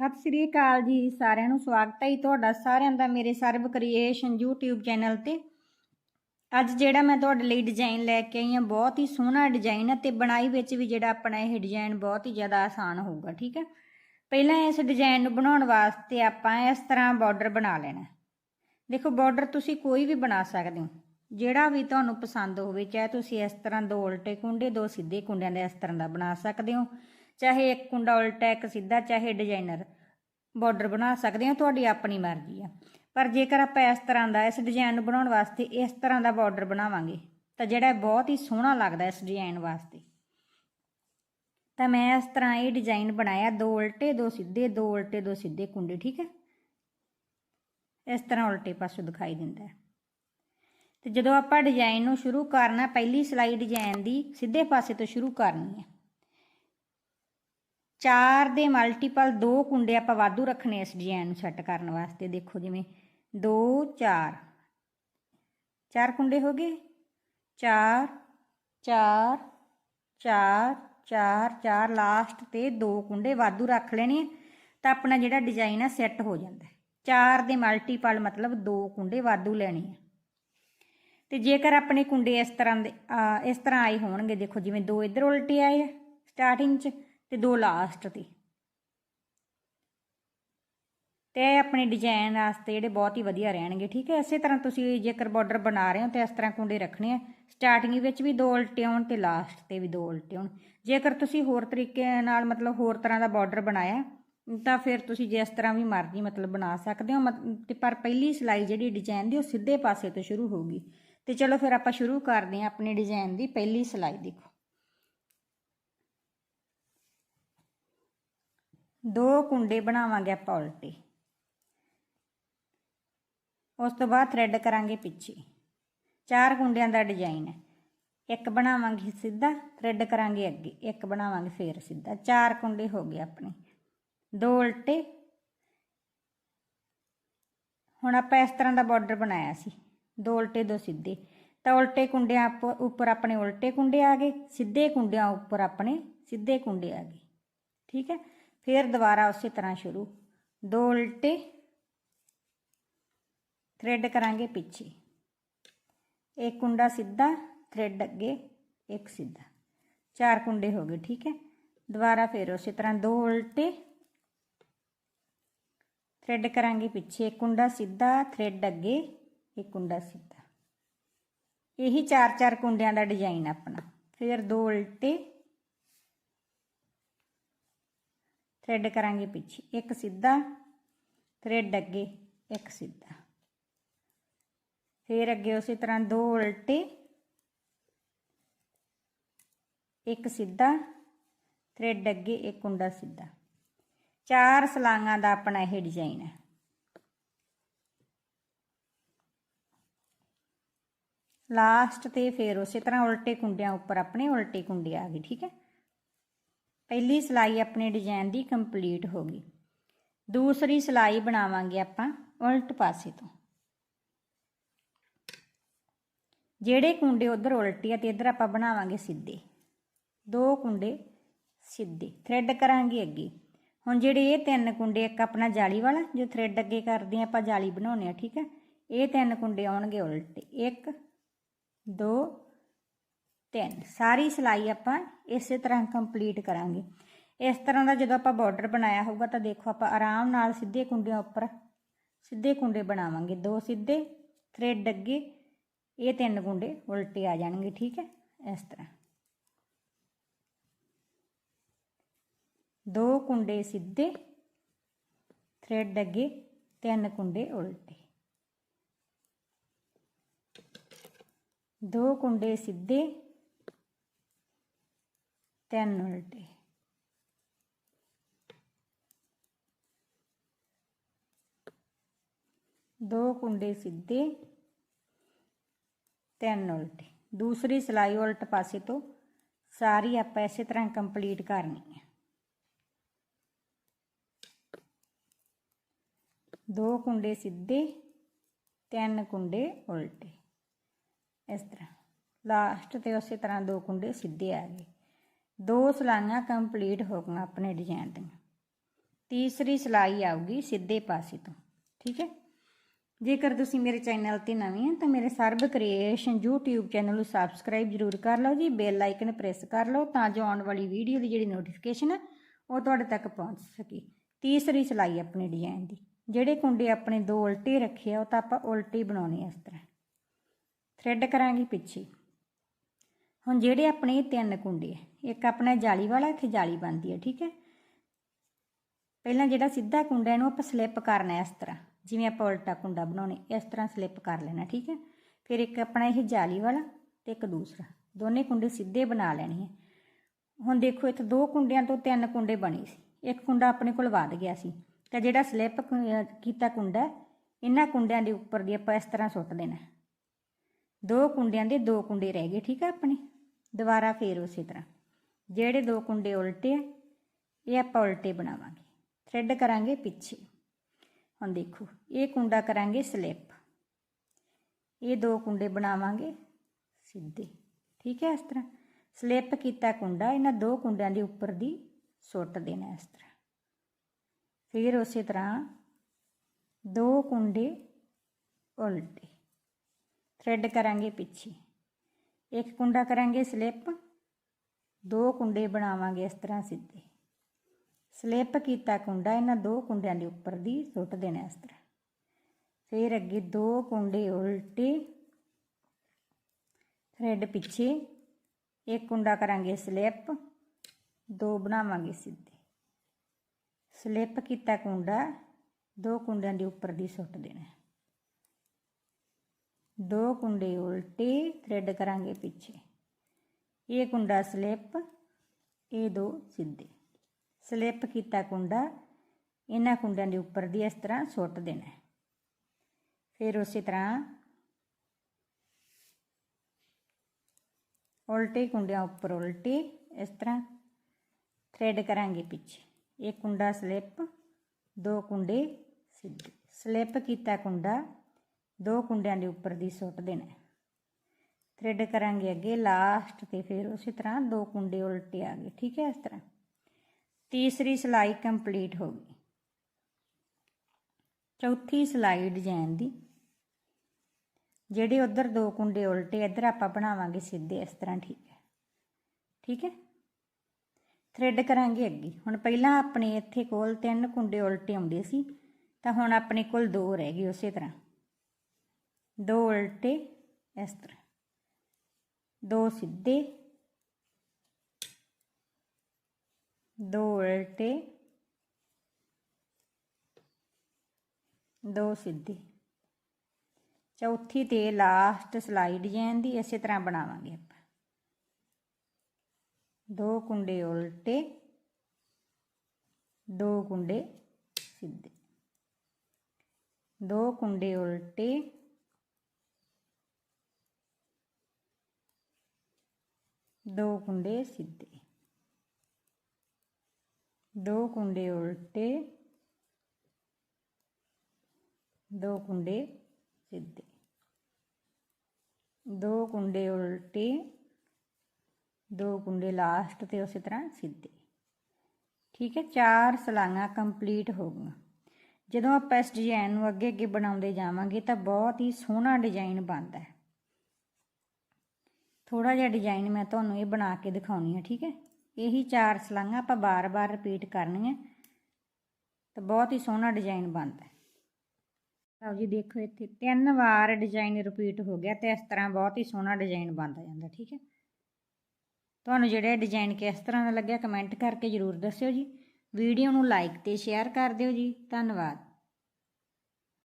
ਸਤਿ ਸ੍ਰੀ ਅਕਾਲ ਜੀ, ਸਾਰਿਆਂ ਨੂੰ ਸਵਾਗਤ ਹੈ ਜੀ ਤੁਹਾਡਾ, ਸਾਰਿਆਂ ਦਾ ਮੇਰੇ ਸਰਵ ਕ੍ਰੀਏਸ਼ਨ YouTube ਚੈਨਲ ਤੇ। ਅੱਜ ਜਿਹੜਾ ਮੈਂ ਤੁਹਾਡੇ ਲਈ ਡਿਜ਼ਾਈਨ ਲੈ ਕੇ ਆਈ ਹਾਂ, ਬਹੁਤ ਹੀ ਸੋਹਣਾ ਡਿਜ਼ਾਈਨ ਹੈ ਤੇ ਬਣਾਈ ਵਿੱਚ ਵੀ ਜਿਹੜਾ ਆਪਣਾ ਇਹ ਡਿਜ਼ਾਈਨ ਬਹੁਤ ਹੀ ਜ਼ਿਆਦਾ ਆਸਾਨ ਹੋਊਗਾ, ਠੀਕ ਹੈ? ਪਹਿਲਾਂ ਇਸ ਡਿਜ਼ਾਈਨ ਨੂੰ ਬਣਾਉਣ ਵਾਸਤੇ ਆਪਾਂ ਇਸ ਤਰ੍ਹਾਂ ਬਾਰਡਰ ਬਣਾ ਲੈਣਾ ਦੇਖੋ ਬਾਰਡਰ ਤੁਸੀਂ ਕੋਈ ਵੀ ਬਣਾ ਸਕਦੇ ਹੋ, ਜਿਹੜਾ ਵੀ ਤੁਹਾਨੂੰ ਪਸੰਦ ਹੋਵੇ, ਚਾਹੇ ਤੁਸੀਂ ਇਸ ਤਰ੍ਹਾਂ ਦੋ ਉਲਟੇ ਕੁੰਡੇ, ਦੋ ਸਿੱਧੇ ਕੁੰਡਿਆਂ ਦੇ ਇਸ ਤਰ੍ਹਾਂ ਦਾ ਬਣਾ ਸਕਦੇ ਹੋ। ਚਾਹੇ ਇੱਕ ਕੁੰਡਾ ਉਲਟਾ, ਇੱਕ ਸਿੱਧਾ, ਚਾਹੇ ਡਿਜ਼ਾਈਨਰ। ਬਾਰਡਰ ਬਣਾ ਸਕਦੇ ਹੋ, ਤੁਹਾਡੀ ਆਪਣੀ ਮਰਜ਼ੀ ਆ। ਪਰ ਜੇਕਰ ਆਪਾਂ ਇਸ ਤਰ੍ਹਾਂ ਦਾ, ਇਸ ਡਿਜ਼ਾਈਨ ਨੂੰ ਬਣਾਉਣ ਵਾਸਤੇ ਇਸ ਤਰ੍ਹਾਂ ਦਾ ਬਾਰਡਰ ਬਣਾਵਾਂਗੇ, ਤਾਂ ਜਿਹੜਾ ਬਹੁਤ ਹੀ ਸੋਹਣਾ ਲੱਗਦਾ ਇਸ ਡਿਜ਼ਾਈਨ ਵਾਸਤੇ। ਤਾਂ ਮੈਂ ਇਸ ਤਰ੍ਹਾਂ ਇਹ ਡਿਜ਼ਾਈਨ ਬਣਾਇਆ, ਦੋ ਉਲਟੇ, ਦੋ ਸਿੱਧੇ, ਦੋ ਉਲਟੇ, ਦੋ ਸਿੱਧੇ ਕੁੰਡੇ, ਠੀਕ ਹੈ? ਇਸ ਤਰ੍ਹਾਂ ਉਲਟੇ ਪਾਸੋਂ ਦਿਖਾਈ ਦਿੰਦਾ ਹੈ। ਤੇ ਜਦੋਂ ਆਪਾਂ ਡਿਜ਼ਾਈਨ ਨੂੰ ਸ਼ੁਰੂ ਕਰਨਾ, ਪਹਿਲੀ ਸਲਾਈ ਡਿਜ਼ਾਈਨ ਦੀ ਸਿੱਧੇ ਪਾਸੇ ਤੋਂ ਸ਼ੁਰੂ ਕਰਨੀ ਹੈ। ਚਾਰ ਦੇ ਮਲਟੀਪਲ ਦੋ ਕੁੰਡੇ ਆਪਾਂ ਵਾਧੂ ਰੱਖਣੇ ਇਸ ਡਿਜ਼ਾਈਨ ਨੂੰ ਸੈੱਟ ਕਰਨ ਵਾਸਤੇ। ਦੇਖੋ ਜਿਵੇਂ 2 4 ਚਾਰ ਕੁੰਡੇ ਹੋ ਗਏ? 4 4 4 4 4 ਲਾਸਟ ਤੇ ਦੋ ਕੁੰਡੇ ਵਾਧੂ ਰੱਖ ਲੈਣੇ ਤਾਂ ਆਪਣਾ ਜਿਹੜਾ ਡਿਜ਼ਾਈਨ ਆ ਸੈੱਟ ਹੋ ਜਾਂਦਾ। ਚਾਰ ਦੇ ਮਲਟੀਪਲ ਮਤਲਬ ਦੋ ਕੁੰਡੇ ਵਾਧੂ ਲੈਣੇ ਆ। ਤੇ ਜੇਕਰ ਆਪਣੇ ਕੁੰਡੇ ਇਸ ਤਰ੍ਹਾਂ ਦੇ ਇਸ ਤਰ੍ਹਾਂ ਆਏ ਹੋਣਗੇ, ਦੇਖੋ ਜਿਵੇਂ ਦੋ ਇੱਧਰ ਉਲਟੇ ਆਏ ਆ ਸਟਾਰਟਿੰਗ 'ਚ ਤੇ ਦੋ ਲਾਸਟ ਤੇ। ਤੇ ਆਪਣੇ ਡਿਜ਼ਾਈਨ ਵਾਸਤੇ ਜਿਹੜੇ ਬਹੁਤ ਹੀ ਵਧੀਆ ਰਹਿਣਗੇ, ਠੀਕ ਹੈ? ਇਸੇ ਤਰ੍ਹਾਂ ਤੁਸੀਂ ਜੇਕਰ ਬਾਰਡਰ ਬਣਾ ਰਹੇ ਹੋ ਤੇ ਇਸ ਤਰ੍ਹਾਂ ਕੁੰਡੇ ਰੱਖਣੇ ਆ। ਸਟਾਰਟਿੰਗ ਵਿੱਚ ਵੀ ਦੋ ਉਲਟੇ ਹੋਣ ਤੇ ਲਾਸਟ ਤੇ ਵੀ ਦੋ ਉਲਟੇ ਹੋਣ। ਜੇਕਰ ਤੁਸੀਂ ਹੋਰ ਤਰੀਕੇ ਨਾਲ ਮਤਲਬ ਹੋਰ ਤਰ੍ਹਾਂ ਦਾ ਬਾਰਡਰ ਬਣਾਇਆ, ਤਾਂ ਫਿਰ ਤੁਸੀਂ ਜਿਸ ਤਰ੍ਹਾਂ ਵੀ ਮਰਜ਼ੀ ਮਤਲਬ ਬਣਾ ਸਕਦੇ ਹੋ। ਤੇ ਪਰ ਪਹਿਲੀ ਸਿਲਾਈ ਜਿਹੜੀ ਡਿਜ਼ਾਈਨ ਦੀ ਉਹ ਸਿੱਧੇ ਪਾਸੇ ਤੋਂ ਸ਼ੁਰੂ ਹੋਊਗੀ। ਤੇ ਚਲੋ ਫਿਰ ਆਪਾਂ ਸ਼ੁਰੂ ਕਰਦੇ ਹਾਂ ਆਪਣੇ ਡਿਜ਼ਾਈਨ ਦੀ ਪਹਿਲੀ ਸਿਲਾਈ ਦੇਖੋ। ਦੋ ਕੁੰਡੇ ਬਣਾਵਾਂਗੇ ਆਪਾਂ ਉਲਟੇ। ਉਸ ਤੋਂ ਬਾਅਦ ਥ੍ਰੈਡ ਕਰਾਂਗੇ ਪਿੱਛੇ। ਚਾਰ ਕੁੰਡਿਆਂ ਦਾ ਡਿਜ਼ਾਈਨ ਹੈ। ਇੱਕ ਬਣਾਵਾਂਗੇ ਸਿੱਧਾ ਥ੍ਰੈਡ ਕਰਾਂਗੇ ਅੱਗੇ। ਇੱਕ ਬਣਾਵਾਂਗੇ ਫੇਰ ਸਿੱਧਾ। ਚਾਰ ਕੁੰਡੇ ਹੋ ਗਏ ਆਪਣੇ। ਦੋ ਉਲਟੇ। ਹੁਣ ਆਪਾਂ ਇਸ ਤਰ੍ਹਾਂ ਦਾ ਬਾਰਡਰ ਬਣਾਇਆ ਸੀ। ਦੋ ਉਲਟੇ, ਦੋ ਸਿੱਧੇ। ਤਾਂ ਉਲਟੇ ਕੁੰਡਿਆਂ ਉੱਪਰ ਆਪਣੇ ਉਲਟੇ ਕੁੰਡੇ ਆ ਗਏ। ਸਿੱਧੇ ਕੁੰਡਿਆਂ ਉੱਪਰ ਆਪਣੇ ਸਿੱਧੇ ਕੁੰਡੇ ਆ ਗਏ। ਠੀਕ ਹੈ? ਫਿਰ ਦੁਬਾਰਾ ਉਸੇ ਤਰ੍ਹਾਂ ਸ਼ੁਰੂ। ਦੋ ਉਲਟੇ ਥ੍ਰੈਡ ਕਰਾਂਗੇ ਪਿੱਛੇ। ਇੱਕ ਕੁੰਡਾ ਸਿੱਧਾ ਥ੍ਰੈਡ ਅੱਗੇ, ਇੱਕ ਸਿੱਧਾ। ਚਾਰ ਕੁੰਡੇ ਹੋ ਗਏ, ਠੀਕ ਹੈ? ਦੁਬਾਰਾ ਫਿਰ ਉਸੇ ਤਰ੍ਹਾਂ ਦੋ ਉਲਟੇ ਥ੍ਰੈਡ ਕਰਾਂਗੇ ਪਿੱਛੇ। ਇੱਕ ਕੁੰਡਾ ਸਿੱਧਾ ਥ੍ਰੈਡ ਅੱਗੇ, ਇੱਕ ਕੁੰਡਾ ਸਿੱਧਾ। ਇਹੀ ਚਾਰ ਚਾਰ ਕੁੰਡਿਆਂ ਦਾ ਡਿਜ਼ਾਈਨ ਆਪਣਾ। ਫਿਰ ਦੋ ਉਲਟੇ ਥ੍ਰੈਡ ਕਰਾਂਗੇ ਪਿੱਛੇ। ਇੱਕ ਸਿੱਧਾ ਥ੍ਰੈਡ ਅੱਗੇ, ਇੱਕ ਸਿੱਧਾ। ਫਿਰ ਅੱਗੇ ਉਸੇ ਤਰ੍ਹਾਂ ਦੋ ਉਲਟੇ, ਇੱਕ ਸਿੱਧਾ ਥ੍ਰੈਡ ਅੱਗੇ, ਇੱਕ ਕੁੰਡਾ ਸਿੱਧਾ। ਚਾਰ ਸਲਾਂਗਾਂ ਦਾ ਆਪਣਾ ਇਹ ਡਿਜ਼ਾਈਨ ਹੈ। ਲਾਸਟ ਤੇ ਫਿਰ ਉਸੇ ਤਰ੍ਹਾਂ ਉਲਟੇ ਕੁੰਡਿਆਂ ਉੱਪਰ ਆਪਣੇ ਉਲਟੇ ਕੁੰਡੇ ਆ ਗਏ, ਠੀਕ ਹੈ? ਪਹਿਲੀ ਸਿਲਾਈ ਆਪਣੇ ਡਿਜ਼ਾਈਨ ਦੀ ਕੰਪਲੀਟ ਹੋ ਗਈ। ਦੂਸਰੀ ਸਿਲਾਈ ਬਣਾਵਾਂਗੇ ਆਪਾਂ ਉਲਟ ਪਾਸੇ ਤੋਂ। ਜਿਹੜੇ ਕੁੰਡੇ ਉਧਰ ਉਲਟੇ ਆ ਤੇ ਇਧਰ ਆਪਾਂ ਬਣਾਵਾਂਗੇ ਸਿੱਧੇ। ਦੋ ਕੁੰਡੇ ਸਿੱਧੇ। ਥ੍ਰੈਡ ਕਰਾਂਗੇ ਅੱਗੇ। ਹੁਣ ਜਿਹੜੇ ਇਹ ਤਿੰਨ ਕੁੰਡੇ, ਇੱਕ ਆਪਣਾ ਜਾਲੀ ਵਾਲਾ, ਜੋ ਥ੍ਰੈਡ ਅੱਗੇ ਕਰਦੇ ਆ, ਆਪਾਂ ਜਾਲੀ ਬਣਾਉਨੇ ਆ, ਠੀਕ ਹੈ ਇਹ ਤਿੰਨ ਕੁੰਡੇ ਆਉਣਗੇ ਉਲਟੇ। 1 2 3 ਸਾਰੀ ਸਿਲਾਈ ਆਪਾਂ ਇਸੇ ਤਰ੍ਹਾਂ ਕੰਪਲੀਟ ਕਰਾਂਗੇ। ਇਸ ਤਰ੍ਹਾਂ ਦਾ ਜਦੋਂ ਆਪਾਂ ਬਾਰਡਰ ਬਣਾਇਆ ਹੋਊਗਾ ਤਾਂ ਦੇਖੋ ਆਪਾਂ ਆਰਾਮ ਨਾਲ ਸਿੱਧੇ ਕੁੰਡਿਆਂ ਉੱਪਰ ਸਿੱਧੇ ਕੁੰਡੇ ਬਣਾਵਾਂਗੇ। ਦੋ ਸਿੱਧੇ ਥ੍ਰੈਡ ਅੱਗੇ, ਇਹ ਤਿੰਨ ਕੁੰਡੇ ਉਲਟੇ ਆ ਜਾਣਗੇ, ਠੀਕ ਹੈ? ਇਸ ਤਰ੍ਹਾਂ। ਦੋ ਕੁੰਡੇ ਸਿੱਧੇ ਥ੍ਰੈਡ ਅੱਗੇ, ਤਿੰਨ ਕੁੰਡੇ ਉਲਟੇ। ਦੋ ਕੁੰਡੇ ਸਿੱਧੇ ਤਿੰਨ ਉਲਟੇ। ਦੋ ਕੁੰਡੇ ਸਿੱਧੇ, ਤਿੰਨ ਉਲਟੇ। ਦੂਸਰੀ ਸਲਾਈ ਉਲਟ ਪਾਸੇ ਤੋਂ ਸਾਰੀ ਆਪਾਂ ਇਸੇ ਤਰ੍ਹਾਂ ਕੰਪਲੀਟ ਕਰਨੀ ਹੈ ਦੋ ਕੁੰਡੇ ਸਿੱਧੇ, ਤਿੰਨ ਕੁੰਡੇ ਉਲਟੇ। ਇਸ ਤਰ੍ਹਾਂ। ਲਾਸਟ ਤੇ ਉਸੇ ਤਰ੍ਹਾਂ ਦੋ ਕੁੰਡੇ ਸਿੱਧੇ ਆ ਗਏ। ਦੋ ਸਲਾਈਆਂ ਕੰਪਲੀਟ ਹੋ ਗਈਆਂ ਆਪਣੇ ਡਿਜ਼ਾਈਨ ਦੀਆਂ। ਤੀਸਰੀ ਸਿਲਾਈ ਆਊਗੀ ਸਿੱਧੇ ਪਾਸੇ ਤੋਂ, ਠੀਕ ਹੈ? ਜੇਕਰ ਤੁਸੀਂ ਮੇਰੇ ਚੈਨਲ ਤੇ ਨਵੇਂ ਹੋ ਤਾਂ ਮੇਰੇ ਸਰਬ ਕ੍ਰੀਏਸ਼ਨ YouTube ਚੈਨਲ ਨੂੰ ਸਬਸਕ੍ਰਾਈਬ ਜ਼ਰੂਰ ਕਰ ਲਓ ਜੀ ਬੈਲ ਆਈਕਨ ਪ੍ਰੈਸ ਕਰ ਲਓ ਤਾਂ ਜੋ ਆਉਣ ਵਾਲੀ ਵੀਡੀਓ ਦੀ ਜਿਹੜੀ ਨੋਟੀਫਿਕੇਸ਼ਨ ਹੈ ਉਹ ਤੁਹਾਡੇ ਤੱਕ ਪਹੁੰਚ ਸਕੇ। ਤੀਸਰੀ ਸਿਲਾਈ ਆਪਣੇ ਡਿਜ਼ਾਈਨ ਦੀ, ਜਿਹੜੇ ਕੁੰਡੇ ਆਪਣੇ ਦੋ ਉਲਟੇ ਰੱਖੇ ਆ, ਉਹ ਤਾਂ ਆਪਾਂ ਉਲਟੇ ਹੀ ਬਣਾਉਣੇ ਇਸ ਤਰ੍ਹਾਂ। ਥ੍ਰੈਡ ਕਰਾਂਗੇ ਪਿੱਛੇ। ਹੁਣ ਜਿਹੜੇ ਆਪਣੇ ਤਿੰਨ ਕੁੰਡੇ ਆ ਇੱਕ ਆਪਣਾ ਜਾਲੀ ਵਾਲਾ, ਇੱਥੇ ਜਾਲੀ ਬਣਦੀ ਹੈ, ਠੀਕ ਹੈ। ਪਹਿਲਾਂ ਜਿਹੜਾ ਸਿੱਧਾ ਕੁੰਡਾ ਇਹਨੂੰ ਆਪਾਂ ਸਲਿੱਪ ਕਰਨਾ ਇਸ ਤਰ੍ਹਾਂ, ਜਿਵੇਂ ਆਪਾਂ ਉਲਟਾ ਕੁੰਡਾ ਬਣਾਉਣੇ, ਇਸ ਤਰ੍ਹਾਂ ਸਲਿੱਪ ਕਰ ਲੈਣਾ, ਠੀਕ ਹੈ। ਫਿਰ ਇੱਕ ਆਪਣਾ ਇਹ ਜਾਲੀ ਵਾਲਾ ਤੇ ਇੱਕ ਦੂਸਰਾ, ਦੋਨੇ ਕੁੰਡੇ ਸਿੱਧੇ ਬਣਾ ਲੈਣੇ ਹੈ। ਹੁਣ ਦੇਖੋ, ਇੱਥੇ ਦੋ ਕੁੰਡਿਆਂ ਤੋਂ ਤਿੰਨ ਕੁੰਡੇ ਬਣੇ ਸੀ, ਇੱਕ ਕੁੰਡਾ ਆਪਣੇ ਕੋਲ ਵੱਧ ਗਿਆ ਸੀ, ਤਾਂ ਜਿਹੜਾ ਸਲਿੱਪ ਕੀਤਾ ਕੁੰਡਾ ਇਹਨਾਂ ਕੁੰਡਿਆਂ ਦੇ ਉੱਪਰ ਦੀ ਆਪਾਂ ਇਸ ਤਰ੍ਹਾਂ ਸੁੱਟ ਦੇਣਾ ਦੋ ਕੁੰਡਿਆਂ ਦੇ ਦੋ ਕੁੰਡੇ ਰਹਿ ਗਏ, ਠੀਕ ਹੈ, ਆਪਣੇ, ਦੁਬਾਰਾ ਫੇਰ ਉਸੇ ਤਰ੍ਹਾਂ। ਜਿਹੜੇ ਦੋ ਕੁੰਡੇ ਉਲਟੇ ਆ, ਇਹ ਆਪਾਂ ਉਲਟੇ ਬਣਾਵਾਂਗੇ। ਥ੍ਰੈਡ ਕਰਾਂਗੇ ਪਿੱਛੇ। ਹੁਣ ਦੇਖੋ, ਇਹ ਕੁੰਡਾ ਕਰਾਂਗੇ ਸਲਿੱਪ ਇਹ ਦੋ ਕੁੰਡੇ ਬਣਾਵਾਂਗੇ ਸਿੱਧੇ। ਠੀਕ ਹੈ, ਇਸ ਤਰ੍ਹਾਂ। ਸਲਿੱਪ ਕੀਤਾ ਕੁੰਡਾ, ਇਹਨਾਂ ਦੋ ਕੁੰਡਿਆਂ ਦੇ ਉੱਪਰ ਦੀ ਸੁੱਟ ਦੇਣਾ ਇਸ ਤਰ੍ਹਾਂ। ਫਿਰ ਉਸੇ ਤਰ੍ਹਾਂ ਦੋ ਕੁੰਡੇ ਉਲਟੇ। ਥ੍ਰੈਡ ਕਰਾਂਗੇ ਪਿੱਛੇ। ਇੱਕ ਕੁੰਡਾ ਕਰਾਂਗੇ ਸਲਿੱਪ ਦੋ ਕੁੰਡੇ ਬਣਾਵਾਂਗੇ ਇਸ ਤਰ੍ਹਾਂ ਸਿੱਧੇ। ਸਲਿੱਪ ਕੀਤਾ ਕੁੰਡਾ ਇਹਨਾਂ ਦੋ ਕੁੰਡਿਆਂ ਦੇ ਉੱਪਰ ਦੀ ਸੁੱਟ ਦੇਣਾ ਇਸ ਤਰ੍ਹਾਂ। ਫਿਰ ਅੱਗੇ ਦੋ ਕੁੰਡੇ ਉਲਟੇ, ਥ੍ਰੈਡ ਪਿੱਛੇ, ਇੱਕ ਕੁੰਡਾ ਕਰਾਂਗੇ ਸਲਿੱਪ, ਦੋ ਬਣਾਵਾਂਗੇ ਸਿੱਧੇ। ਸਲਿੱਪ ਕੀਤਾ ਕੁੰਡਾ ਦੋ ਕੁੰਡਿਆਂ ਦੇ ਉੱਪਰ ਦੀ ਸੁੱਟ ਦੇਣਾ। ਦੋ ਕੁੰਡੇ ਉਲਟੇ, ਥ੍ਰੈਡ ਕਰਾਂਗੇ ਪਿੱਛੇ। ਇਹ ਕੁੰਡਾ ਸਲਿੱਪ, ਇਹ ਦੋ ਸਿੱਧੇ। ਸਲਿੱਪ ਕੀਤਾ ਕੁੰਡਾ, ਇਹਨਾਂ ਕੁੰਡਿਆਂ ਦੇ ਉੱਪਰ ਦੀ ਇਸ ਤਰ੍ਹਾਂ ਸੁੱਟ ਦੇਣਾ ਫਿਰ ਉਸੇ ਤਰ੍ਹਾਂ ਉਲਟੇ ਕੁੰਡਿਆਂ ਉੱਪਰ ਉਲਟੇ ਇਸ ਤਰ੍ਹਾਂ ਥ੍ਰੈਡ ਕਰਾਂਗੇ ਪਿੱਛੇ। ਇਹ ਕੁੰਡਾ ਸਲਿੱਪ, ਦੋ ਕੁੰਡੇ ਸਿੱਧੇ। ਸਲਿੱਪ ਕੀਤਾ ਕੁੰਡਾ, ਦੋ ਕੁੰਡਿਆਂ ਦੇ ਉੱਪਰ ਦੀ ਸੁੱਟ ਦੇਣਾ ਥ੍ਰੈਡ ਕਰਾਂਗੇ ਅੱਗੇ ਲਾਸਟ ਤੇ ਫਿਰ ਉਸੇ ਤਰ੍ਹਾਂ ਦੋ ਕੁੰਡੇ ਉਲਟੇ ਆ ਗਏ, ਠੀਕ ਹੈ ਇਸ ਤਰ੍ਹਾਂ। ਤੀਸਰੀ ਸਿਲਾਈ ਕੰਪਲੀਟ ਹੋ ਗਈ। ਚੌਥੀ ਸਿਲਾਈ ਡਿਜ਼ਾਈਨ ਦੀ। ਜਿਹੜੇ ਉਧਰ ਦੋ ਕੁੰਡੇ ਉਲਟੇ, ਇੱਧਰ ਆਪਾਂ ਬਣਾਵਾਂਗੇ ਸਿੱਧੇ, ਇਸ ਤਰ੍ਹਾਂ ਠੀਕ ਹੈ। ਠੀਕ ਹੈ? ਥ੍ਰੈਡ ਕਰਾਂਗੇ ਅੱਗੇ। ਹੁਣ ਪਹਿਲਾਂ ਆਪਣੇ ਇੱਥੇ ਕੋਲ ਤਿੰਨ ਕੁੰਡੇ ਉਲਟੇ ਆਉਂਦੇ ਸੀ, ਤਾਂ ਹੁਣ ਆਪਣੇ ਕੋਲ ਦੋ ਰਹਿ ਗਏ ਉਸੇ ਤਰ੍ਹਾਂ। ਦੋ ਉਲਟੇ, ਇਸ ਤਰ੍ਹਾਂ। ਦੋ ਸਿੱਧੇ, ਦੋ ਉਲਟੇ, ਦੋ ਸਿੱਧੇ। ਚੌਥੀ ਤੇ ਲਾਸਟ ਸਲਾਈ ਡਿਜ਼ਾਈਨ ਦੀ ਇਸੇ ਤਰ੍ਹਾਂ ਬਣਾਵਾਂਗੇ ਆਪਾਂ। ਦੋ ਕੁੰਡੇ ਉਲਟੇ, ਦੋ ਕੁੰਡੇ ਸਿੱਧੇ। ਦੋ ਕੁੰਡੇ ਉਲਟੇ ਦੋ ਕੁੰਡੇ ਸਿੱਧੇ। ਦੋ ਕੁੰਡੇ ਉਲਟੇ। ਦੋ ਕੁੰਡੇ ਸਿੱਧੇ। ਦੋ ਕੁੰਡੇ ਉਲਟੇ। ਦੋ ਕੁੰਡੇ ਲਾਸਟ ਤੇ ਉਸੇ ਤਰ੍ਹਾਂ ਸਿੱਧੇ। ਠੀਕ ਹੈ, ਚਾਰ ਸਲਾਈਆਂ ਕੰਪਲੀਟ ਹੋ ਗਈਆਂ। ਜਦੋਂ ਆਪਾਂ ਇਸ ਡਿਜ਼ਾਈਨ ਨੂੰ ਅੱਗੇ ਅੱਗੇ ਬਣਾਉਂਦੇ ਜਾਵਾਂਗੇ ਤਾਂ ਬਹੁਤ ਹੀ ਸੋਹਣਾ ਡਿਜ਼ਾਈਨ ਬਣਦਾ ਹੈ। ਥੋੜਾ ਜਿਹਾ ਡਿਜ਼ਾਈਨ ਮੈਂ ਤੁਹਾਨੂੰ ਇਹ ਬਣਾ ਕੇ ਦਿਖਾਉਣੀ ਹੈ ਠੀਕ ਹੈ? ਇਹੀ ਚਾਰ ਸਲਾਈਆਂ ਆਪਾਂ ਬਾਰ-ਬਾਰ ਰਿਪੀਟ ਕਰਨੀਆਂ। ਤਾਂ ਬਹੁਤ ਹੀ ਸੋਹਣਾ ਡਿਜ਼ਾਈਨ ਬਣਦਾ ਹੈ। ਲਓ ਜੀ, ਦੇਖੋ ਇੱਥੇ ਤਿੰਨ ਵਾਰ ਡਿਜ਼ਾਈਨ ਰਿਪੀਟ ਹੋ ਗਿਆ ਤੇ ਇਸ ਤਰ੍ਹਾਂ ਬਹੁਤ ਹੀ ਸੋਹਣਾ ਡਿਜ਼ਾਈਨ ਬਣਦਾ ਜਾਂਦਾ, ਠੀਕ ਹੈ? ਤੁਹਾਨੂੰ ਜਿਹੜਾ ਡਿਜ਼ਾਈਨ ਕਿਸ ਤਰ੍ਹਾਂ ਦਾ ਲੱਗਿਆ ਕਮੈਂਟ ਕਰਕੇ ਜਰੂਰ ਦੱਸਿਓ ਜੀ। ਵੀਡੀਓ ਨੂੰ ਲਾਈਕ ਤੇ ਸ਼ੇਅਰ ਕਰ ਦਿਓ ਜੀ। ਧੰਨਵਾਦ।